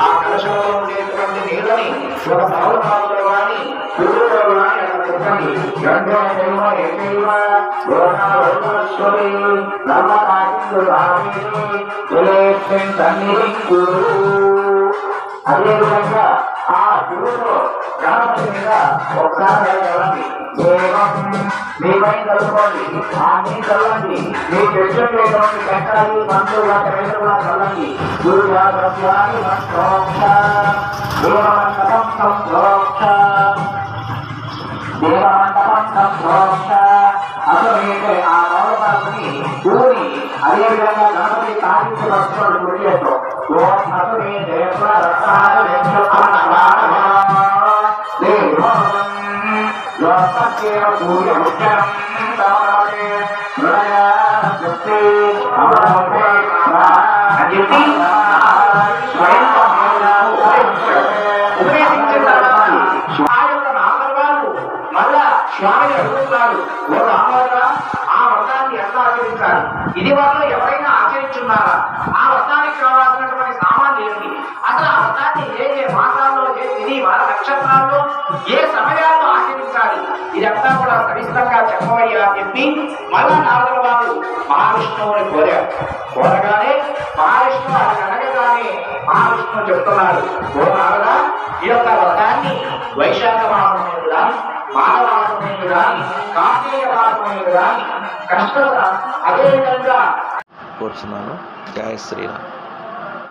ఆ కలశంలో ఉండేటువంటి నీళ్ళని ఒక సౌరభావంలో కానీ అదేవిధంగా ఆ గురువులో గణపతి మీద ఒకసారి వెళ్ళండి దేవం మీపై కలుపుకోండి ఆ మీ చల్లండి మీ చెట్టు లేటువంటి కష్టాలు మంత్రులు కూడా చల్లండి గురు జాగ్రత్తాన్ని మోక్ష దేవమండపం సంప్రోక్ష అసలు ఆ మౌలపాలని ఊరి అదేవిధంగా గణపతి గుడిలో ఓం దేవ తమరే స్వామి అడుగుతున్నాడు. ఓ రామవారా ఆ వ్రతాన్ని ఎంత ఆచరించాలి ఇది వరకు ఎవరైనా ఆచరించున్నారా? ఆ వ్రతానికి కావాల్సినటువంటి సామాన్లు ఏమిటి? అసలు ఆ వ్రతాన్ని ఏ ఏ మాసాల్లో ఏ తిని వార నక్షత్రాల్లో ఏ సమయాల్లో ఆచరించాలి? ఇదంతా కూడా సవిస్తంగా చెప్పవయ్యా అని చెప్పి మళ్ళా నారదుల వారు మహావిష్ణువుని కోరారు. కోరగానే మహావిష్ణువు అది అనగానే మహావిష్ణువు చెప్తున్నాడు. ఓ నారద ఈ యొక్క వ్రతాన్ని వైశాఖ మాసమైనది కానీ మాఘమాసమైనది కానీ అదేవిధంగా కోరుచున్నాను. జయ శ్రీరామ్.